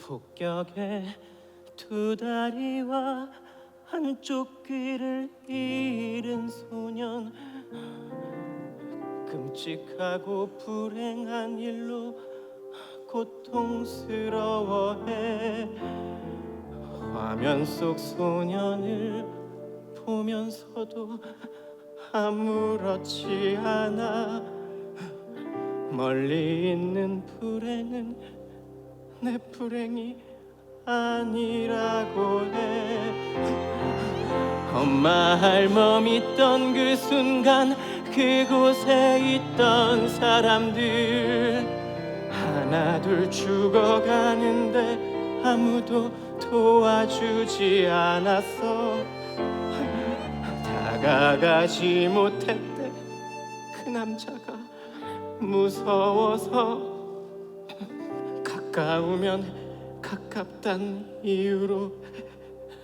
폭격에 두 다리와 한쪽 귀를 잃은 소년. 끔찍하고 불행한 일로 고통스러워해 화면 속 소년을 보면서도 아무렇지 않아 멀리 있는 불행은 내 불행이 아니라고 해. 엄마 할멈 있던 그 순간 그곳에 있던 사람들 하나 둘 죽어가는데 아무도 도와주지 않았어. 다가가지 못했대. 그 남자가 무서워서 가까우면 가깝단 이유로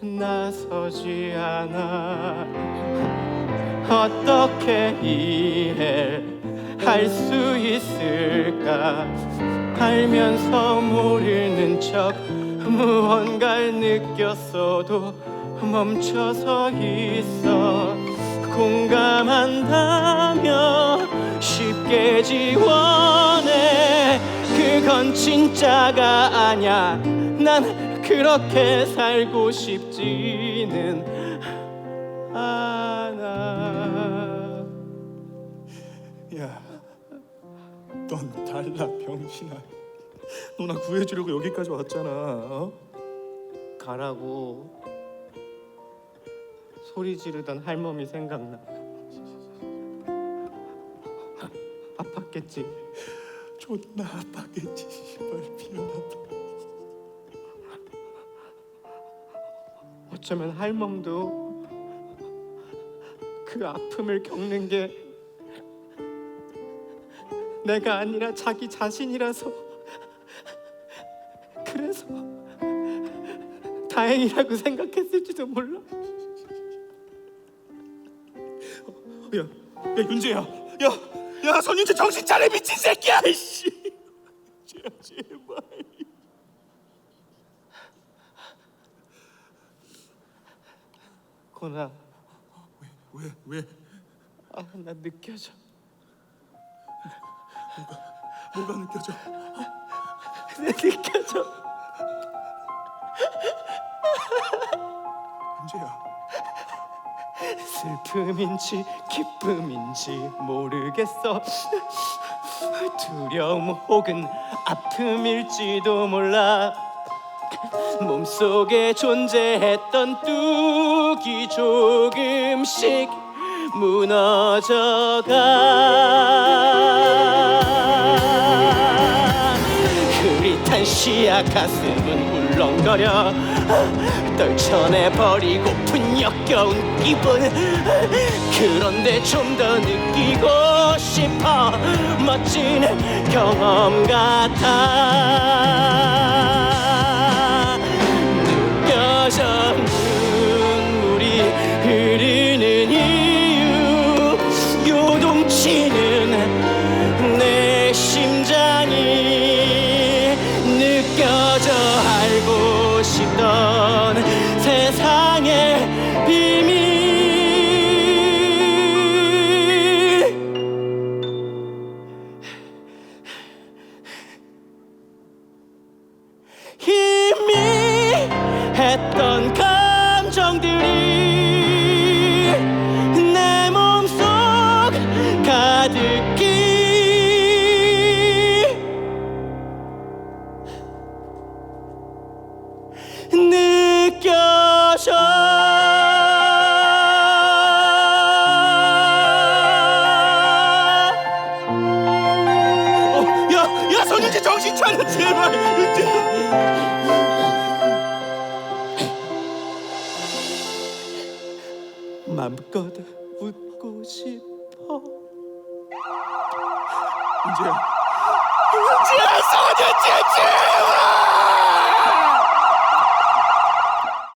나서지 않아. 어떻게 이해할 수 있을까? 알면서 모르는 척 무언가를 느꼈어도 멈춰서 있어. 공감한다며 쉽게 지원해 그건 진짜가 아냐 난 그렇게 살고 싶지는 않아 야, 넌 달라 병신아. 너 나 구해주려고 여기까지 왔잖아. 어? 가라고 소리 지르던 할멈이 생각나 아팠겠지 존나 아팠겠지. 씨발 미안하다. 어쩌면 할멈도 그 아픔을 겪는 게 내가 아니라 자기 자신이라서 그래서 다행이라고 생각했을지도 몰라. 야, 야 윤재야, 야, 야 선윤재 정신 차려 미친 새끼야, 이씨. 제발. 고나, 왜, 왜? 아, 나 느껴져. 뭐가 느껴져? 느껴져. 슬픔인지 기쁨인지 모르겠어. 두려움 혹은 아픔일지도 몰라. 몸속에 존재했던 뚝이 조금씩 무너져가. 흐릿한 시야 가슴은 울렁거려 떨쳐내버리고픈 역겨운 기분. 그런데 좀 더 느끼고 싶어 멋진 경험 같아. 느껴져 눈물이 흐르는 이유. 요동치는 내 심장이 느껴져 알고 싶던 세상의 비밀. 희미했던 감정들이 차려, 제발. 맘껏 웃고 싶어 윤재야, 윤재야, 선윤재 제발.